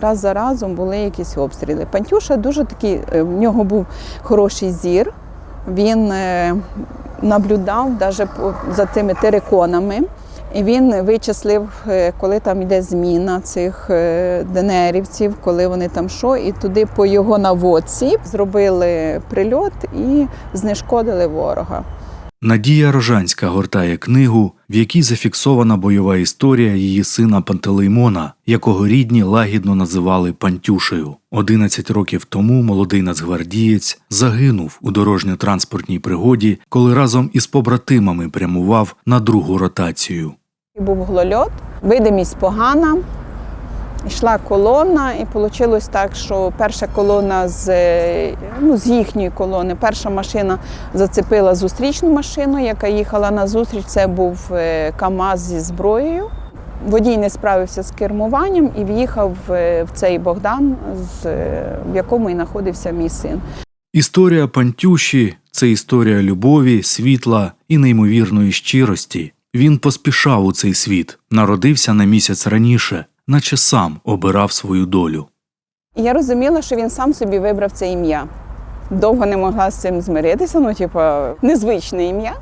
раз за разом були якісь обстріли. Пантюша дуже такий, е, в нього був хороший зір. Він е, наблюдав навіть за тими териконами. І він вичислив, е, коли там йде зміна цих денерівців, коли вони там що, і туди по його наводці зробили прильот і знешкодили ворога. Надія Рожанська гортає книгу, в якій зафіксована бойова історія її сина Пантелеймона, якого рідні лагідно називали Пантюшею. 11 років тому молодий нацгвардієць загинув у дорожньо-транспортній пригоді, коли разом із побратимами прямував на другу ротацію. Був глольот, видимість погана. Йшла колона, і вийшло так, що перша колона з, е, ну, з їхньої колони, перша машина зацепила зустрічну машину, яка їхала на зустріч. Це був е, КАМАЗ зі зброєю. Водій не справився з кермуванням і в'їхав е, в цей Богдан, в якому і знаходився мій син. Історія Пантюші це історія любові, світла і неймовірної щирості. Він поспішав у цей світ, народився на місяць раніше, наче сам обирав свою долю. Я розуміла, що він сам собі вибрав це ім'я. Довго не могла з цим змиритися, ну, типу, незвичне ім'я.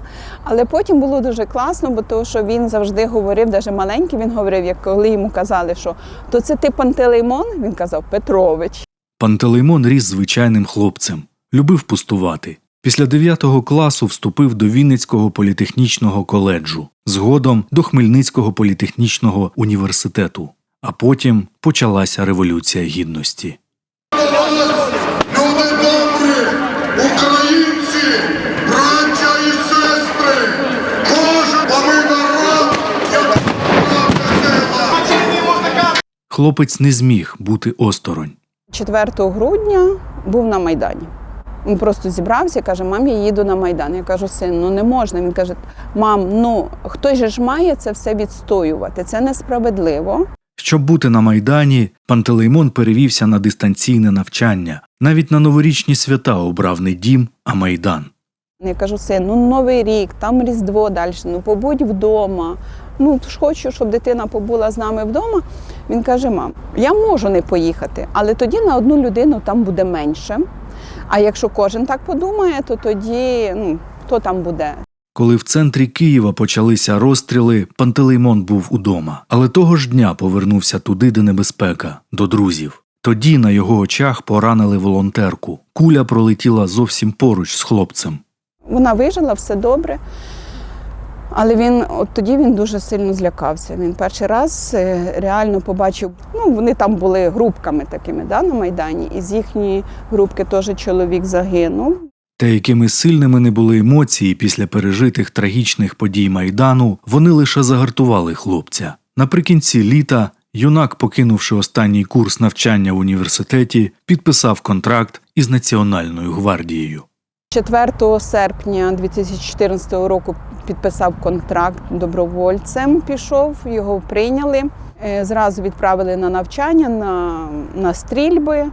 Але потім було дуже класно, бо то, що він завжди говорив, навіть маленький він говорив, як коли йому казали, що то це ти Пантелеймон, він казав Петрович. Пантелеймон ріс звичайним хлопцем, любив пустувати. Після 9 класу вступив до Вінницького політехнічного коледжу, згодом до Хмельницького політехнічного університету. А потім почалася революція гідності. Люди добрі, українці, браття і сестри, кожен народ, як. Хлопець не зміг бути осторонь. 4 грудня був на Майдані. Він просто зібрався і каже: Мам, я їду на Майдан. Я кажу, син, ну не можна. Він каже: Мам, ну хтось же ж має це все відстоювати. Це несправедливо. Щоб бути на Майдані, Пантелеймон перевівся на дистанційне навчання. Навіть на новорічні свята обрав не дім, а майдан. Я кажу, син, ну новий рік, там Різдво далі, ну побудь вдома. Ну ж хочу, щоб дитина побула з нами вдома. Він каже: мам, я можу не поїхати, але тоді на одну людину там буде менше. А якщо кожен так подумає, то тоді ну, хто там буде? Коли в центрі Києва почалися розстріли, Пантелеймон був удома, але того ж дня повернувся туди, де небезпека, до друзів. Тоді на його очах поранили волонтерку. Куля пролетіла зовсім поруч з хлопцем. Вона вижила, все добре. Але він от тоді він дуже сильно злякався. Він перший раз е, реально побачив, ну вони там були групками такими да, на Майдані, і з їхньої групки теж чоловік загинув. Та якими сильними не були емоції після пережитих трагічних подій Майдану, вони лише загартували хлопця. Наприкінці літа юнак, покинувши останній курс навчання в університеті, підписав контракт із Національною гвардією. 4 серпня 2014 року підписав контракт добровольцем. Пішов, його прийняли. Е, Зразу відправили на навчання, на, на стрільби.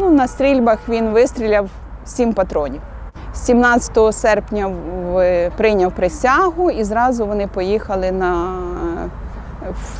Ну, на стрільбах він вистріляв 7 патронів. 17 серпня прийняв присягу і зразу вони поїхали на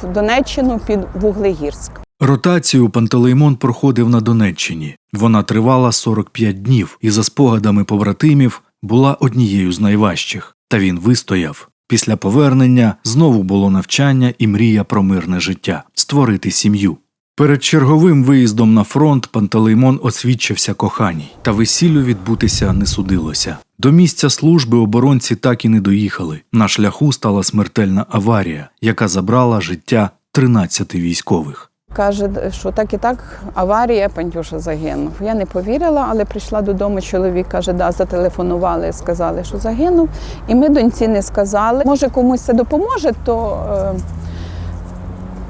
в Донеччину під Вуглегірськ. Ротацію Пантелеймон проходив на Донеччині. Вона тривала 45 днів і, за спогадами побратимів, була однією з найважчих. Та він вистояв. Після повернення знову було навчання і мрія про мирне життя створити сім'ю. Перед черговим виїздом на фронт Пантелеймон освідчився коханій, та весіллю відбутися не судилося. До місця служби оборонці так і не доїхали. На шляху стала смертельна аварія, яка забрала життя 13 військових. Каже, що так і так аварія, Пантюша загинув. Я не повірила, але прийшла додому. Чоловік каже, да, зателефонували, сказали, що загинув. І ми доньці не сказали. Може, комусь це допоможе, то е,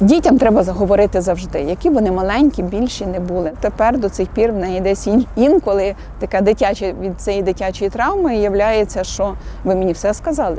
дітям треба заговорити завжди, які вони маленькі, більші не були. Тепер до цих пір в неї десь інколи така дитяча від цієї дитячої травми являється, що ви мені все сказали.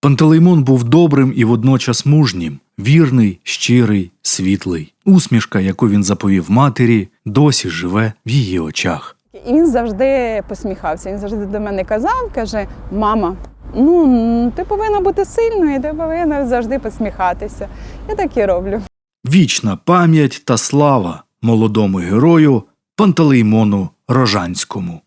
Пантелеймон був добрим і водночас мужнім, вірний, щирий, світлий. Усмішка, яку він заповів матері, досі живе в її очах. І він завжди посміхався. Він завжди до мене казав, каже: Мама, Ну ти повинна бути сильною, ти повинна завжди посміхатися. Я так і роблю. Вічна пам'ять та слава молодому герою Пантелеймону Рожанському.